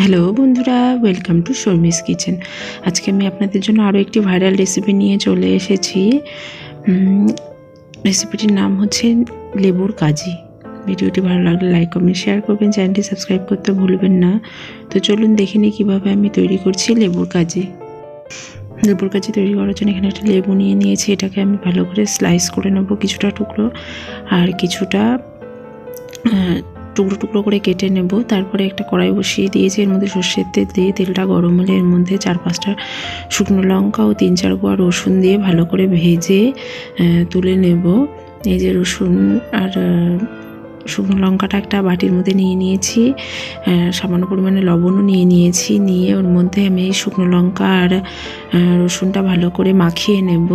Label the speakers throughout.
Speaker 1: Hello বন্ধুরা welcome to Sharmi's kitchen আজকে আমি আপনাদের জন্য আরও একটি ভাইরাল রেসিপি নিয়ে চলে এসেছি। রেসিপিটির নাম হচ্ছে লেবুর কাজি। ভিডিওটি ভালো লাগলে লাইক কমেন্ট শেয়ার করবেন। চ্যানেলটি সাবস্ক্রাইব করতে ভুলবেন না। তো চলুন দেখে নিই কীভাবে আমি তৈরি করছি লেবুর কাজি। লেবুর কাজি তৈরি করার জন্য এখানে একটা লেবু নিয়ে নিয়েছি। এটাকে আমি ভালো করে স্লাইস করে নেব কিছুটা টুকরো। আর কিছুটা টুকরো টুকরো করে কেটে নেব। তারপরে একটা কড়াই বসিয়ে দিয়েছি। এর মধ্যে সর্ষের তেল দিয়ে তেলটা গরম হলে এর মধ্যে চার পাঁচটা শুকনো লঙ্কা ও তিন চার কোয়া রসুন দিয়ে ভালো করে ভেজে তুলে নেব। এই যে রসুন আর শুকনো লঙ্কাটা একটা বাটির মধ্যে নিয়ে নিয়েছি। সামান্য পরিমাণে লবণও নিয়ে নিয়েছি। নিয়ে ওর মধ্যে আমি শুকনো লঙ্কা আর রসুনটা ভালো করে মাখিয়ে নেব।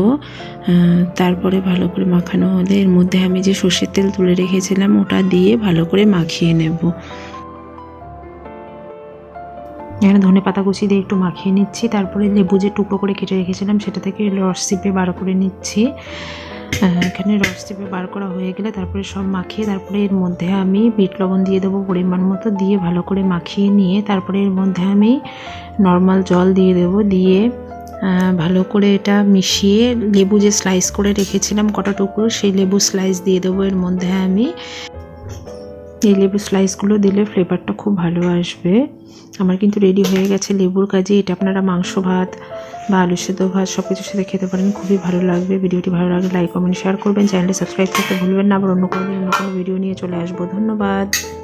Speaker 1: তারপরে ভালো করে মাখানো হলে এর মধ্যে আমি যে সর্ষের তেল তুলে রেখেছিলাম, ওটা দিয়ে ভালো করে মাখিয়ে নেব। এখানে ধনে পাতা কুচি দিয়ে একটু মাখিয়ে নিচ্ছি, তারপরে লেবু যে টুকরো করে কেটে রেখেছিলাম, সেটা থেকে রস চিপে বার করে নিচ্ছি। এখানে রস চিপে বার করা হয়ে গেলে তারপরে সব মাখিয়ে, তারপরে এর মধ্যে আমি বিট লবণ দিয়ে দেবো পরিমাণ মতো, দিয়ে ভালো করে মাখিয়ে নিয়ে, তারপরে এর মধ্যে আমি নর্মাল জল দিয়ে দেবো, দিয়ে ভালো করে এটা মিশিয়ে লেবু যে স্লাইস করে রেখেছিলাম কটা টুকরো, সেই লেবু স্লাইস দিয়ে দেবো এর মধ্যে আমি। এই লেবু স্লাইসগুলো দিলে ফ্লেভারটা খুব ভালো আসবে। আমার কিন্তু রেডি হয়ে গেছে লেবুর কাজে। এটা আপনারা মাংস ভাত বা আলু সেদ্ধ ভাত সব কিছুর সাথে খেতে পারেন, খুবই ভালো লাগবে। ভিডিওটি ভালো লাগলে লাইক কমেন্ট শেয়ার করবেন। চ্যানেলটি সাবস্ক্রাইব করতে ভুলবেন না। আবার অন্য কোনো অন্য কোনো ভিডিও নিয়ে চলে আসব। ধন্যবাদ।